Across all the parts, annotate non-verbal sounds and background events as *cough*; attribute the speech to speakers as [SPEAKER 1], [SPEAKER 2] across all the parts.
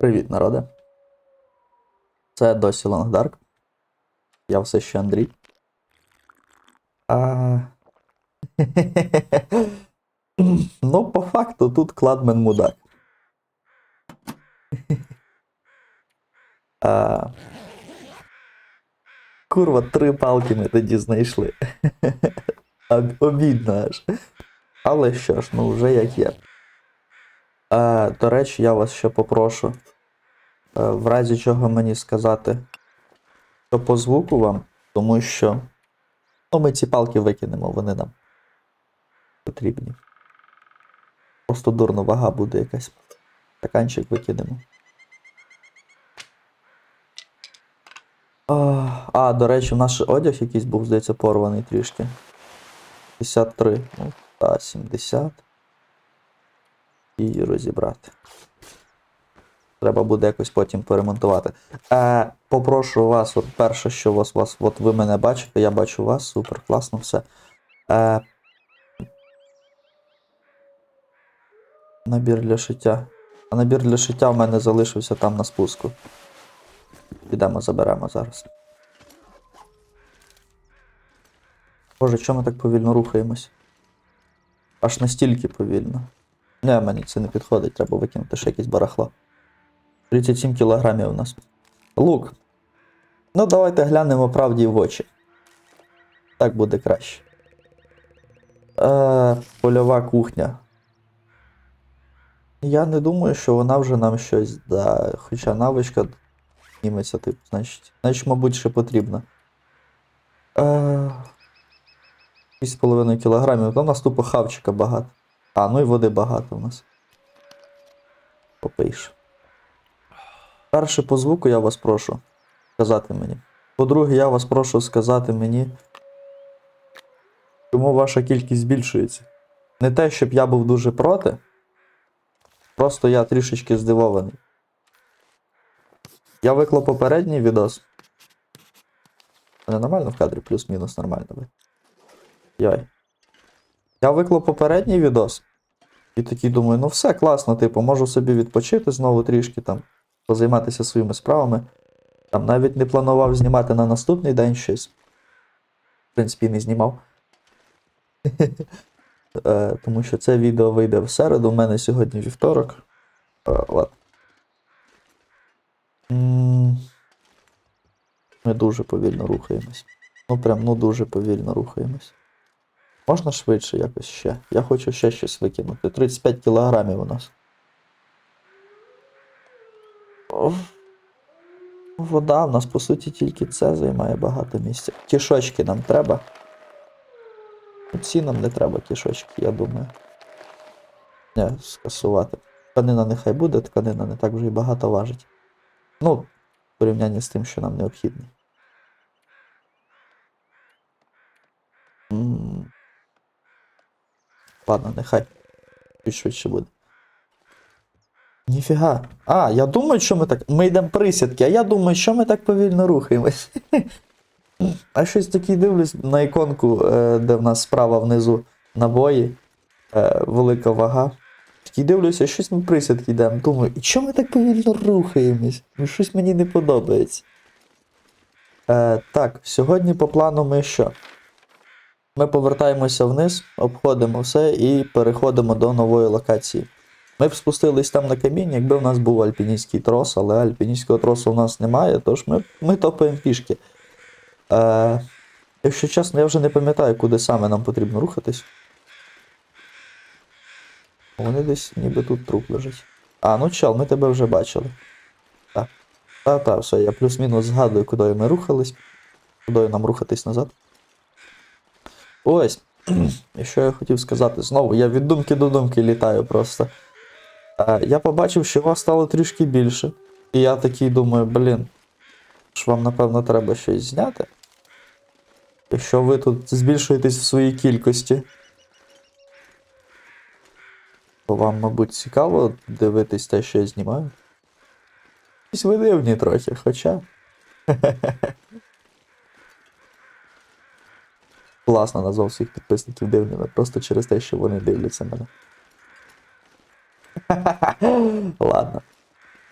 [SPEAKER 1] Привіт, народе. Це досі Dark. Я все ще Андрій. А... *laughs* ну, по факту, тут кладмен мудак. а... Курва, три палки ми тоді знайшли. *laughs* Об- Обідно аж. Але що ж, ну вже як є. Е, до речі, я вас ще попрошу, в разі чого мені сказати, що по звуку вам, тому що ну, ми ці палки викинемо, вони нам потрібні. Просто дурно вага буде якась. Стаканчик викинемо. А, до речі, в наш одяг якийсь був, здається, порваний трішки. 53. Ну, та, 70 і розібрати. Треба буде якось потім поремонтувати. Е, попрошу вас, от перше, що вас, вас, от ви мене бачите, я бачу вас, супер, класно все. Е, набір для шиття. А набір для шиття в мене залишився там на спуску. Підемо, заберемо зараз. Боже, чому ми так повільно рухаємось? Аж настільки повільно. Не, мені це не підходить, треба викинути ще якесь барахло. 37 кілограмів у нас. Лук. Ну, давайте глянемо правді в очі. Так буде краще. Е, польова кухня. Я не думаю, що вона вже нам щось да. Хоча навичка зніметься, типу, значить. Значить, мабуть, ще потрібно. Е, 6,5 кілограмів. Там у нас тупо хавчика багато. А, ну і води багато у нас. Попийш. Перше по звуку я вас прошу сказати мені. По-друге, я вас прошу сказати мені, чому ваша кількість збільшується. Не те, щоб я був дуже проти. Просто я трішечки здивований. Я виклав попередній відос. Не нормально в кадрі, плюс-мінус нормально. Йой. Я виклав попередній відос. І такий думаю, ну все класно, типу, можу собі відпочити знову трішки там, позайматися своїми справами. Там навіть не планував знімати на наступний день щось. В принципі, не знімав. *laughs* Е, Тому що це відео вийде в середу. У мене сьогодні вівторок. Е. Ми дуже повільно рухаємось. Ну прям ну дуже повільно рухаємось. Можна швидше якось ще? Я хочу ще щось викинути. 35 кілограмів у нас. О, Вода у нас, по суті, тільки це займає багато місця. Кішочки нам треба. Ці нам не треба кішочки, я думаю. Не, скасувати. Тканина нехай буде, тканина не так вже і багато важить. Ну, в порівнянні з тим, що нам необхідно. Ладно, нехай. Чуть швидше буде. Ніфіга. А, я думаю, що ми так. Ми йдемо присідки, а я думаю, що ми так повільно рухаємось. *laughs* А щось такий дивлюсь на іконку, е, де в нас справа внизу набої, е, велика вага. Такий дивлюся, щось ми присідки йдемо. Думаю, і чому ми так повільно рухаємось? Ну, щось мені не подобається. Е, так, сьогодні по плану ми що? Ми повертаємося вниз, обходимо все і переходимо до нової локації. Ми б спустились там на камінь, якби в нас був альпіністський трос, але альпіністського тросу у нас немає, тож ми, ми топаємо пішки. Е, якщо чесно, я вже не пам'ятаю, куди саме нам потрібно рухатись. Вони десь ніби тут труп лежить. А, ну чел, ми тебе вже бачили. Так. Та-та, все, я плюс-мінус згадую, куди ми рухались. Куди нам рухатись назад. Ось. *clears throat* І що я хотів сказати знову, я від думки до думки літаю просто. Е, я побачив, що вас стало трішки більше. І я такий думаю, блін, ж вам, напевно, треба щось зняти. Якщо ви тут збільшуєтесь в своїй кількості. То вам, мабуть, цікаво дивитись те, що я знімаю. Якісь ви дивні трохи, хоча. *laughs* Класно назвав всіх підписників дивними, просто через те, що вони дивляться мене. *laughs* Ладно.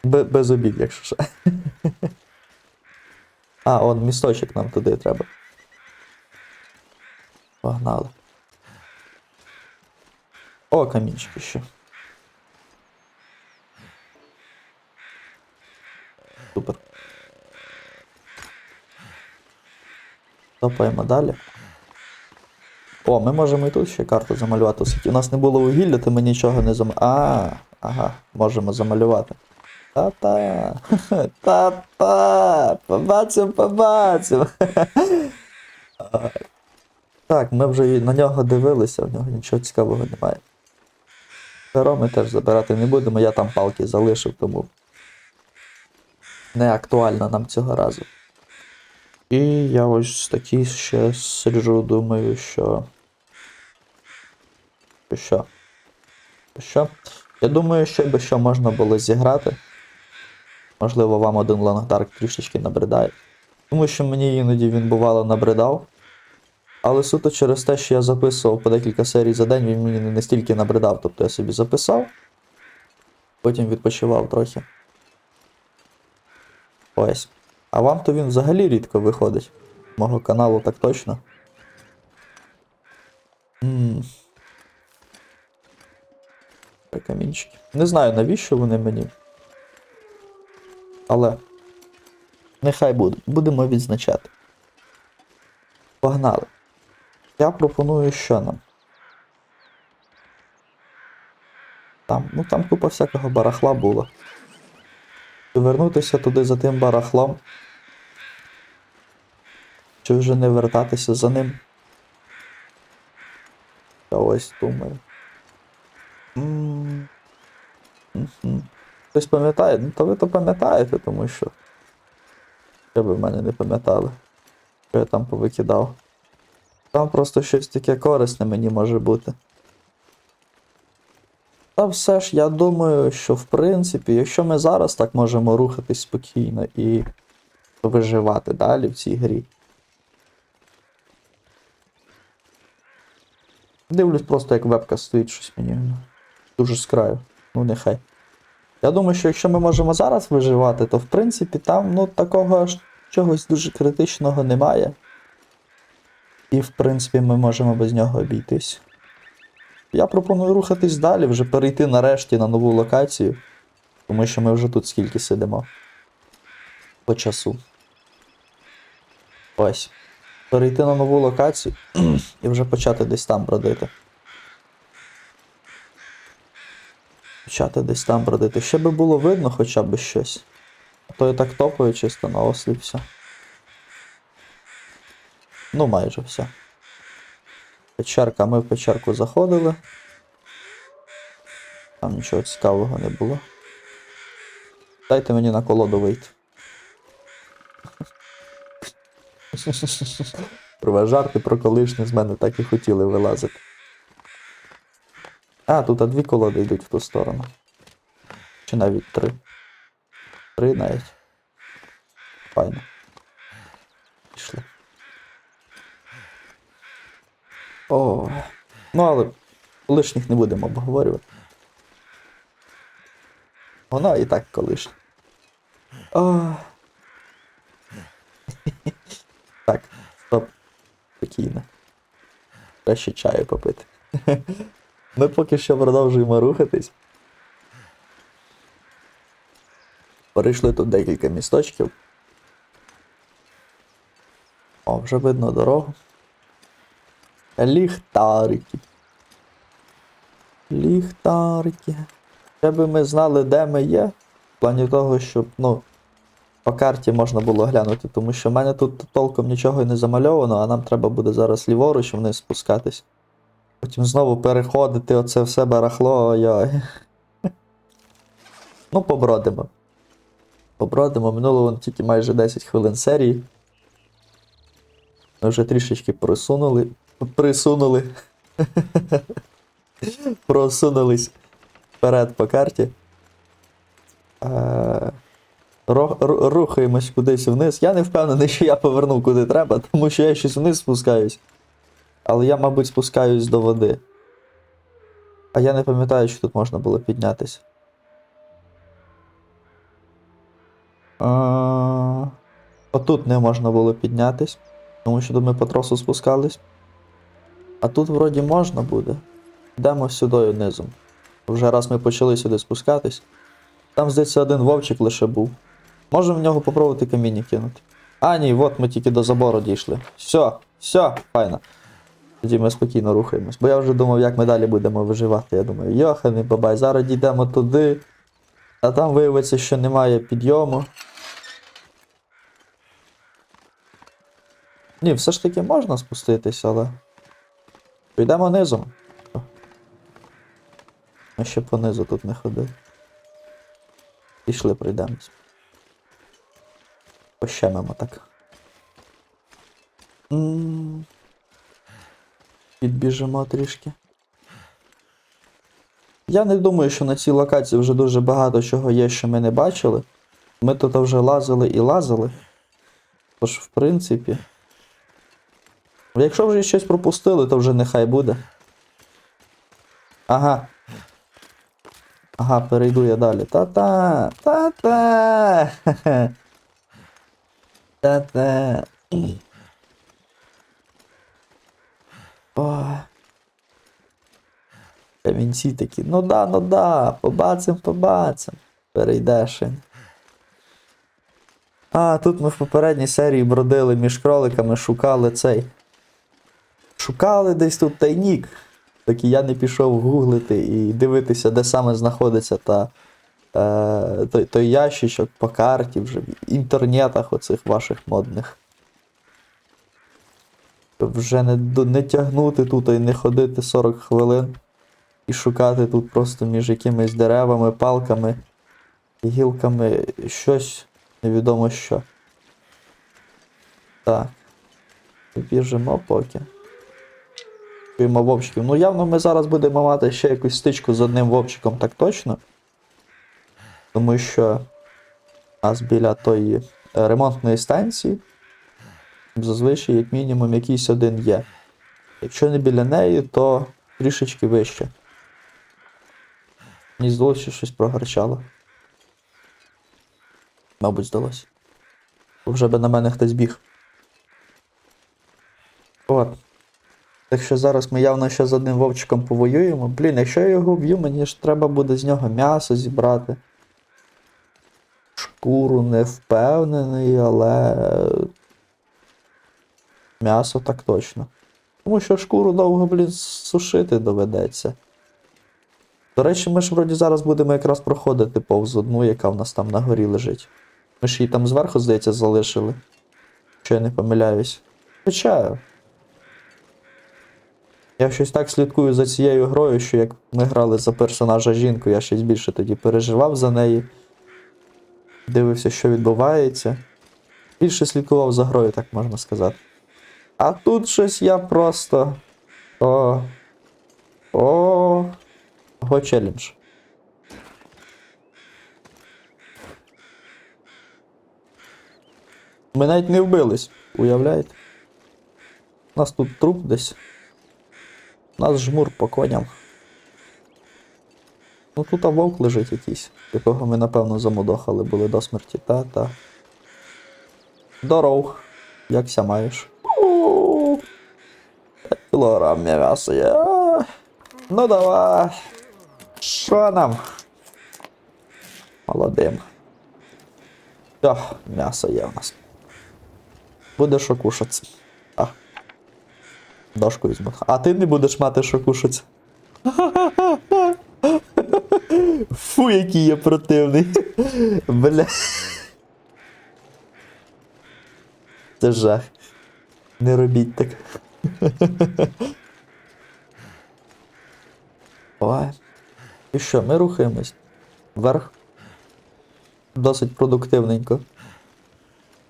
[SPEAKER 1] Бе- без обід, якщо що. *laughs* А, он місточок нам туди треба. Погнали. О, камінчики ще. Супер. Топаємо далі. О, ми можемо і тут ще карту замалювати. У нас не було вугілля, то ми нічого не зам... А, ага, можемо замалювати. Та-та. *laughs* Та-та. Побачимо, побачимо. *laughs* Так, ми вже на нього дивилися, в нього нічого цікавого немає. Перо ми теж забирати не будемо, я там палки залишив, тому не актуально нам цього разу. І я ось такий ще сиджу, думаю, що. Що Що? Я думаю, що би що можна було зіграти. Можливо, вам один Лонгдарк трішечки набридає. Тому що мені іноді він бувало набридав. Але суто через те, що я записував по декілька серій за день, він мені не настільки набридав. Тобто я собі записав, потім відпочивав трохи. Ось. А вам то він взагалі рідко виходить. Мого каналу так точно. Ммм. Камінчики. Не знаю, навіщо вони мені. Але. Нехай будуть. Будемо відзначати. Погнали. Я пропоную, що нам. Там, ну там купа всякого барахла було. Вернутися туди за тим барахлом. Чи вже не вертатися за ним? Я ось думаю. М. Хтось пам'ятає? Ну, то ви то пам'ятаєте, тому що. Що ви в мене не пам'ятали, що я там повикидав. Там просто щось таке корисне мені може бути. Та все ж я думаю, що в принципі, якщо ми зараз так можемо рухатись спокійно і виживати далі в цій грі. Дивлюсь просто, як вебка стоїть щось мені дуже з краю. Ну нехай. Я думаю, що якщо ми можемо зараз виживати, то в принципі там ну, такого ж чогось дуже критичного немає. І в принципі ми можемо без нього обійтись. Я пропоную рухатись далі, вже перейти нарешті на нову локацію. Тому що ми вже тут скільки сидимо. По часу. Ось. Перейти на нову локацію *clears throat* і вже почати десь там бродити. Почати десь там бродити. Ще би було видно хоча б щось. А то я так топаю чисто на ослі все. Ну, майже все. Печерка, ми в печерку заходили. Там нічого цікавого не було. Дайте мені на колоду вийти. *laughs* Про жарти про колишнє з мене так і хотіли вилазити. А, тут дві колоди йдуть в ту сторону. Чи навіть три. Три навіть. Файно. Пішли. О. Ну, але колишніх не будемо обговорювати. Вона і так колишня. *laughs* Так, стоп. Спокійно. Треба ще чаю попити. *laughs* Ми поки що продовжуємо рухатись. Перейшли тут декілька місточків. О, вже видно дорогу. Ліхтарики. Ліхтарики. Ще би ми знали, де ми є. В плані того, щоб, ну, по карті можна було глянути, тому що в мене тут толком нічого і не замальовано, а нам треба буде зараз ліворуч вниз спускатись. Потім знову переходити оце все барахло, ой-ой. *laughs* Ну, побродимо. Побродимо, минуло вон тільки майже 10 хвилин серії. Ми вже трішечки просунули. Присунули. *laughs* Просунулись вперед по карті. Е, Рухаємось кудись вниз. Я не впевнений, що я повернув куди треба, *laughs* тому що я щось вниз спускаюсь. Але я, мабуть, спускаюсь до води. А я не пам'ятаю, що тут можна було піднятися. А, Отут не можна було піднятись, тому що ми по тросу спускались. А тут вроді можна буде. Йдемо сюди низом. Вже раз ми почали сюди спускатись. Там, здається, один вовчик лише був. Можемо в нього попробувати каміння кинути. А, ні, от ми тільки до забору дійшли. Все, все, файно. Тоді ми спокійно рухаємось. Бо я вже думав, як ми далі будемо виживати. Я думаю, йоханий бабай, зараз дійдемо туди. А там виявиться, що немає підйому. Ні, все ж таки можна спуститися, але. Підемо низом. Ми ще понизу тут не ходили. Пішли, пройдемось. Пощемимо так. М. Підбіжимо трішки. Я не думаю, що на цій локації вже дуже багато чого є, що ми не бачили. Ми тут вже лазили і лазили. Тож, в принципі. Якщо вже щось пропустили, то вже нехай буде. Ага. Ага, перейду я далі. Та-та! Та-та! *laughs* Хе-хе. Та-та. Ой. Камінці такі. Ну да, ну да, побацим, побацим. Перейдеш. А, тут ми в попередній серії бродили між кроликами, шукали цей. Шукали десь тут тайнік. Так і я не пішов гуглити і дивитися, де саме знаходиться та, е, той, той ящичок по карті вже в інтернетах оцих ваших модних. Вже не, не тягнути тут і не ходити 40 хвилин і шукати тут просто між якимись деревами, палками, гілками щось невідомо що. Так. Біжимо поки. Чуємо вовчиків. Ну, явно ми зараз будемо мати ще якусь стичку з одним вовчиком, так точно. Тому що нас біля тої ремонтної станції зазвичай, як мінімум, якийсь один є. Якщо не біля неї, то трішечки вище. Мені здалося, що щось прогарчало. Мабуть, здалося. Бо вже би на мене хтось біг. От. Так що зараз ми явно ще з одним вовчиком повоюємо. Блін, якщо я його вб'ю, мені ж треба буде з нього м'ясо зібрати. Шкуру не впевнений, але. М'ясо так точно. Тому що шкуру довго, блін, сушити доведеться. До речі, ми ж вроді зараз будемо якраз проходити повз одну, яка в нас там на горі лежить. Ми ж її там зверху, здається, залишили. Якщо я не помиляюсь. Хоча. Я щось так слідкую за цією грою, що як ми грали за персонажа жінку, я щось більше тоді переживав за неї. Дивився, що відбувається. Більше слідкував за грою, так можна сказати. А тут щось я просто. О. О. Го челлендж. Ми навіть не вбились, уявляєте? У нас тут труп десь. У нас жмур по коням. Ну тут а вовк лежить якийсь, якого ми напевно замудохали були до смерті. Та-та. Здоров. Якся маєш? Кілограм м'яса є. Ну давай. Що нам? Молодим. Все, м'ясо є у нас. Буде що кушати. А. Дошку візьму. А ти не будеш мати що кушати. Фу, який я противний. Бля. Це жах. Не робіть так. Ой. І що, ми рухаємось вверх. Досить продуктивненько.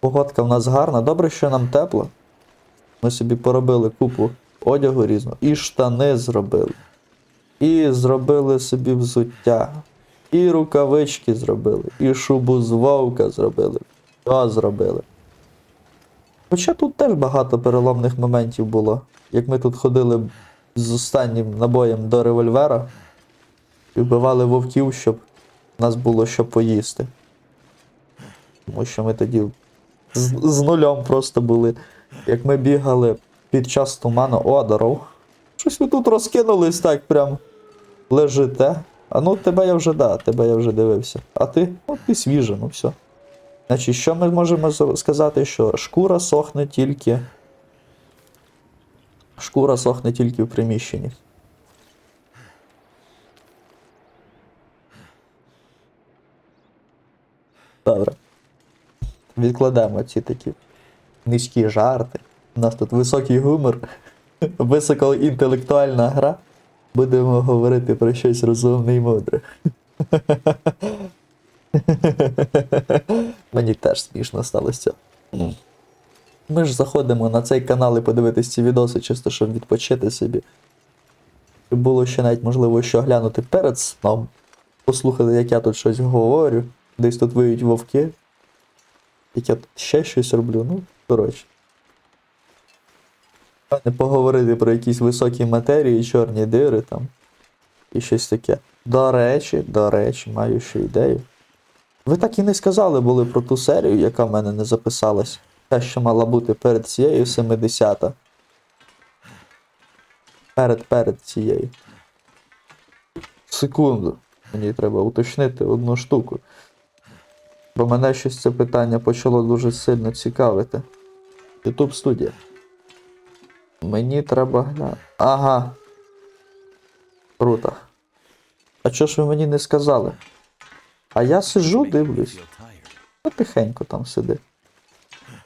[SPEAKER 1] Погодка в нас гарна. Добре, що нам тепло. Ми собі поробили купу одягу різного. І штани зробили. І зробили собі взуття. І рукавички зробили. І шубу з вовка зробили. Що зробили. Хоча тут теж багато переломних моментів було. Як ми тут ходили з останнім набоєм до револьвера і вбивали вовків, щоб нас було що поїсти. Тому що ми тоді з, з нульом просто були. Як ми бігали під час туману. О, здоров. Щось ви тут розкинулись так прям. Лежите. А ну тебе я вже да, тебе я вже дивився. А ти? Ну ти свіжий, ну все. Значить, що ми можемо сказати, що шкура сохне тільки. Шкура сохне тільки в приміщенні. Добре. Відкладемо ці такі низькі жарти. У нас тут високий гумор, *laughs* високоінтелектуальна гра. Будемо говорити про щось розумне і мудре. *laughs* Мені теж смішно сталося. Ми ж заходимо на цей канал і подивитись ці відоси, чисто щоб відпочити собі. Було ще навіть можливо що глянути перед сном, послухати, як я тут щось говорю, десь тут виють вовки. Як я тут ще щось роблю, ну, коротше. Не поговорити про якісь високі матерії, чорні дири там. І щось таке. До речі, до речі, маю ще ідею. Ви так і не сказали були про ту серію, яка в мене не записалась. Та, що мала бути перед цією 70 Перед перед цією. Секунду. Мені треба уточнити одну штуку. Бо мене щось це питання почало дуже сильно цікавити. YouTube студія. Мені треба гля. Ага. Круто. А чого ж ви мені не сказали? А я сиджу, дивлюсь. Тихенько там сиди.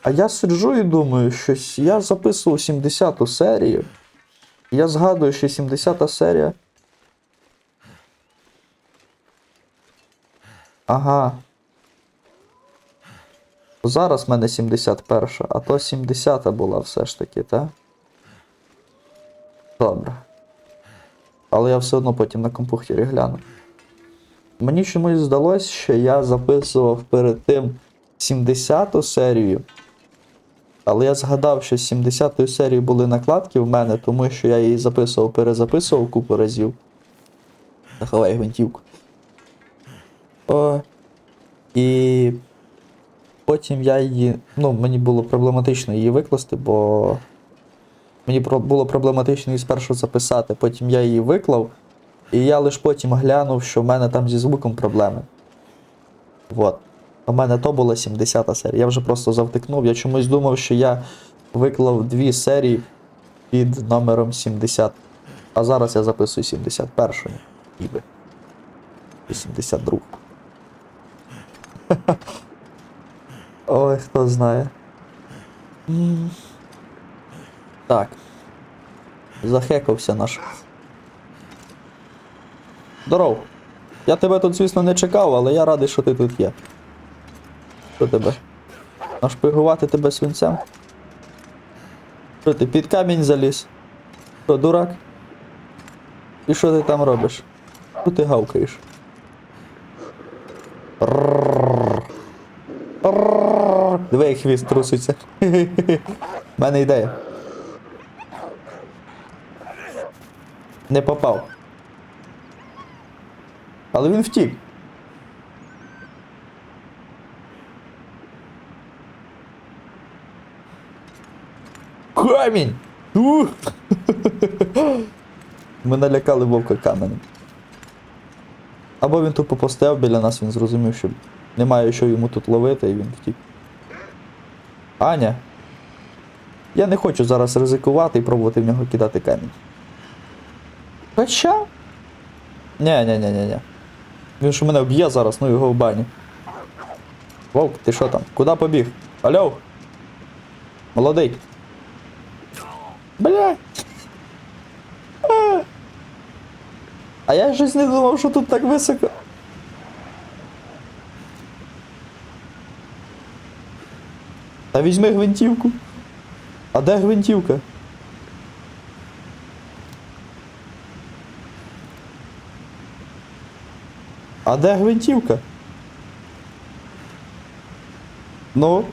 [SPEAKER 1] А я сиджу і думаю, щось я записував 70-ту серію. Я згадую, що 70-та серія. Ага. Зараз в мене 71, а то 70 була все ж таки, так? Добре. Але я все одно потім на компухтері гляну. Мені чомусь здалося, що я записував перед тим 70-ту серію. Але я згадав, що з 70-ї серії були накладки в мене, тому що я її записував, перезаписував купу разів. Заховай гвинтівку. О, і потім я її. Ну, мені було проблематично її викласти, бо мені було проблематично її спершу записати. Потім я її виклав, і я лише потім глянув, що в мене там зі звуком проблеми. Вот. У мене то була 70 серія. Я вже просто завтикнув. Я чомусь думав, що я виклав дві серії під номером 70. А зараз я записую 71-ю. Ніби. І 72. *laughs* Ой, хто знає. Так. Захекався наш. Здоров. Я тебе тут, звісно, не чекав, але я радий, що ти тут є. Що тебе? Нашпигувати тебе свинцем? Що ти під камінь заліз? Що, дурак? І що ти там робиш? Що ти гавкаєш? Диви, як хвіст труситься. У мене ідея. Не попав. Але він втік. Камінь! Ух! *laughs* Ми налякали вовка каменем. Або він тупо постояв біля нас, він зрозумів, що немає що йому тут ловити, і він втік. Аня. Я не хочу зараз ризикувати і пробувати в нього кидати камінь. Хоча. Ні, ні, ні, ні, ні. Він ж мене вб'є зараз, ну його в баню. Вовк, ти що там? Куди побіг? Алло? Молодий. Бля. А я щось не думав, що тут так високо. Та візьми гвинтівку. А де гвинтівка? А де гвинтівка? Ну.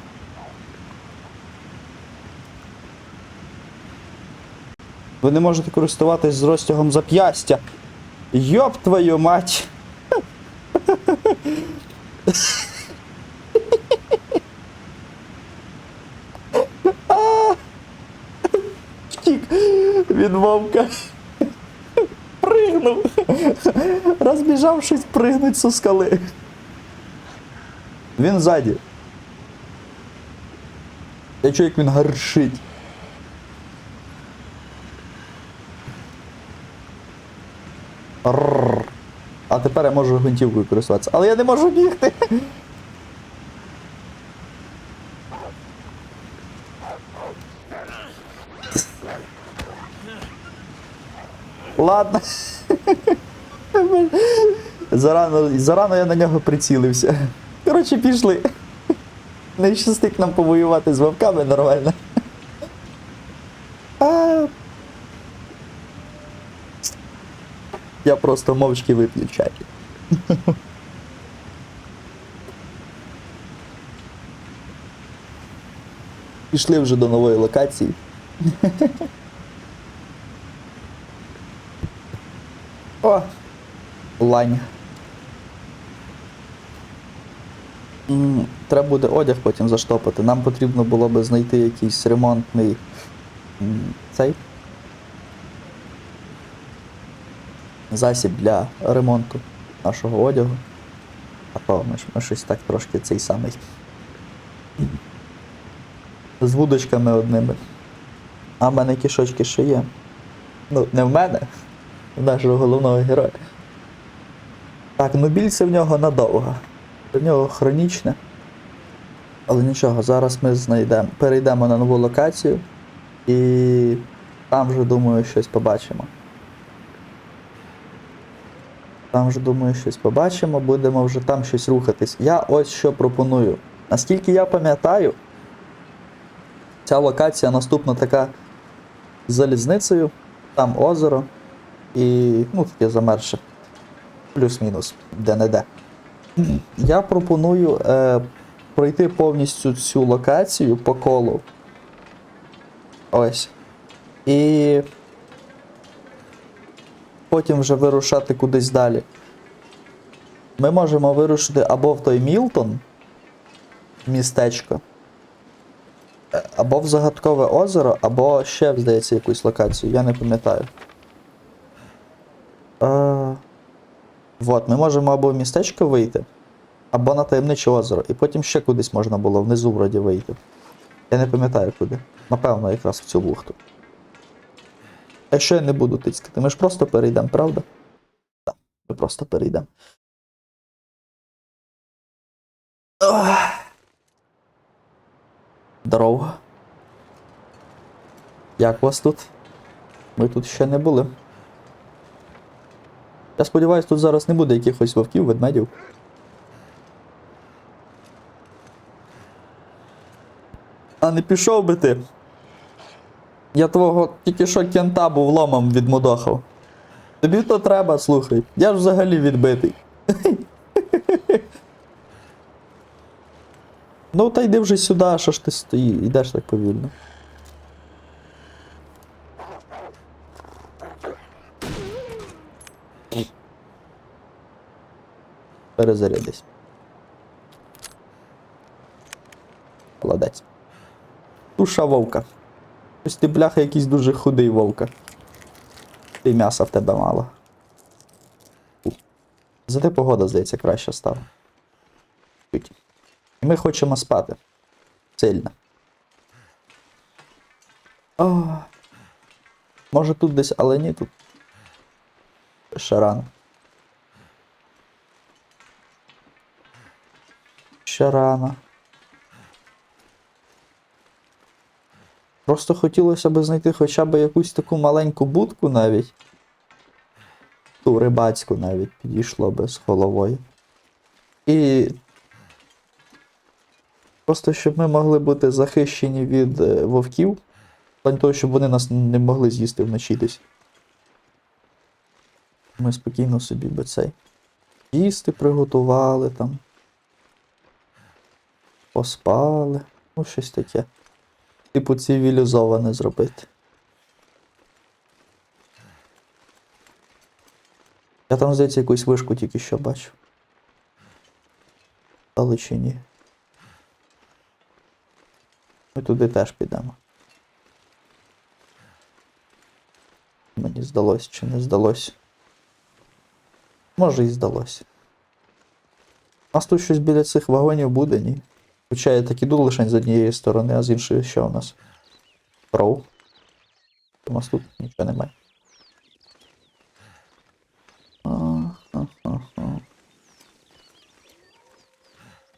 [SPEAKER 1] Ви не можете користуватись з розтягом зап'ястя. Йоп твою мать! Втік від вовка. *laughs* Розбіжавшись, пригнуть со скали. Він ззаді. Я чую, як він гаршить. Рррр. А тепер я можу гвинтівкою користуватися. Але я не можу бігти. Ладно. *laughs* *laughs* Зарано, зарано я на нього прицілився. Коротше, пішли. Не щастить нам повоювати з вовками нормально. А... Я просто мовчки вип'ю чай. Пішли вже до нової локації. О! Лань. Треба буде одяг потім заштопати. Нам потрібно було би знайти якийсь ремонтний цей засіб для ремонту нашого одягу. А то ми, ми щось так трошки цей самий. З вудочками одними. А в мене кішочки ще є. Ну, не в мене, в нашого головного героя. Так, ну більце в нього надовго. В нього хронічне. Але нічого, зараз ми знайдемо. Перейдемо на нову локацію і там вже, думаю, щось побачимо. Там вже, думаю, щось побачимо, будемо вже там щось рухатись. Я ось що пропоную. Наскільки я пам'ятаю, ця локація наступна така з залізницею, там озеро і ну, таке замерше. Плюс-мінус, де-не-де. Я пропоную е, пройти повністю цю локацію по колу. Ось. І потім вже вирушати кудись далі. Ми можемо вирушити або в той Мілтон, містечко, або в загадкове озеро, або ще, здається, якусь локацію, я не пам'ятаю. Е, Вот, ми можемо або в містечко вийти, або на таємниче озеро. І потім ще кудись можна було внизу вроді вийти. Я не пам'ятаю куди. Напевно, якраз в цю бухту. Якщо я не буду тицькати, ми ж просто перейдемо, правда? Так, ми просто перейдемо. Здорово. Як вас тут? Ми тут ще не були. Я сподіваюся, тут зараз не буде якихось вовків, ведмедів. А не пішов би ти. Я твого тільки що кента був ломом відмудохав. Тобі то треба, слухай. Я ж взагалі відбитий. *laughs* ну, та йди вже сюди, що ж ти стоїш, йдеш так повільно. Перезарядись. Молодець. Туша вовка. Ось ти бляха якийсь дуже худий вовка. Ти м'яса в тебе мало. Зате погода, здається, краще стала. І ми хочемо спати. Сильно. О, може тут десь, але ні тут. Ще рано. Ще рано. Просто хотілося б знайти хоча б якусь таку маленьку будку навіть. Ту рибацьку навіть підійшло би з головою. І. Просто щоб ми могли бути захищені від е, вовків. Плані того, щоб вони нас не могли з'їсти вночі десь. Ми спокійно собі би цей. Їсти приготували там. Поспали. Ну, щось таке. Типу цивілізоване зробити. Я там, здається, якусь вишку тільки що бачу. Але чи ні. Ми туди теж підемо. Мені здалось чи не здалось. Може і здалось. У нас тут щось біля цих вагонів буде, ні. Хоча я так іду лише з однієї сторони, а з іншої що у нас? Роу. У нас тут нічого немає.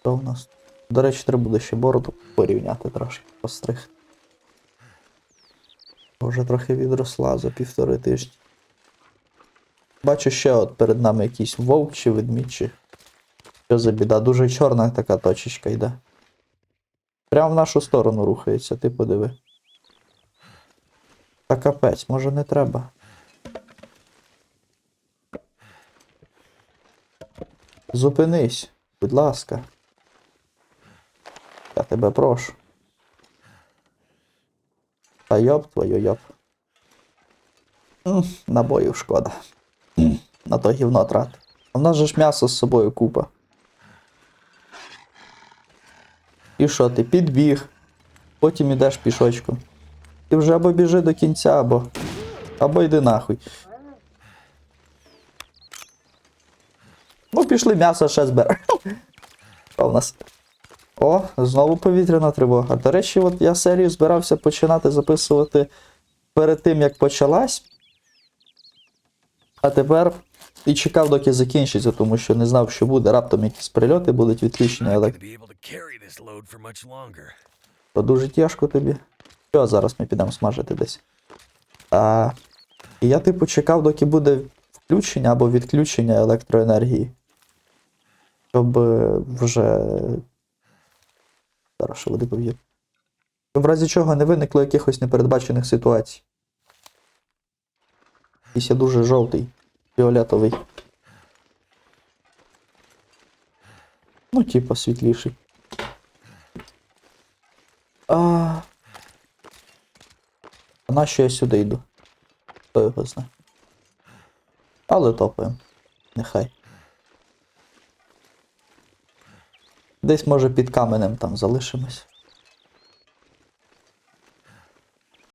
[SPEAKER 1] Що у нас? До речі, треба буде ще бороду порівняти трошки, постригти. Вже трохи відросла за півтори тижні. Бачу ще от перед нами якийсь вовк чи ведмідь, чи що за біда. Дуже чорна така точечка йде. Прямо в нашу сторону рухається, ти подиви. Та капець, може не треба. Зупинись, будь ласка. Я тебе прошу. Та йоп твою йоп. М, Набоїв шкода. На то гівно трат. В нас же ж м'ясо з собою купа. І що ти? Підбіг. Потім ідеш пішочком. Ти вже або біжи до кінця, або. Або йди нахуй. Ну, пішли м'ясо ще зберемо. Що *laughs* в нас? О, знову повітряна тривога. До речі, от я серію збирався починати записувати перед тим, як почалась. А тепер і чекав, доки закінчиться, тому що не знав, що буде. Раптом якісь прильоти будуть
[SPEAKER 2] much longer.
[SPEAKER 1] То дуже тяжко тобі. Що, зараз ми підемо смажити десь. А, і я, типу, чекав, доки буде включення або відключення електроенергії. Щоб е, вже. Зараз що води поб'є. Щоб в разі чого не виникло якихось непередбачених ситуацій. Якийсь я дуже жовтий, фіолетовий. Ну, типа світліший. А... а на що я сюди йду? Хто його знає. Але топаємо. Нехай. Десь може під каменем там залишимось.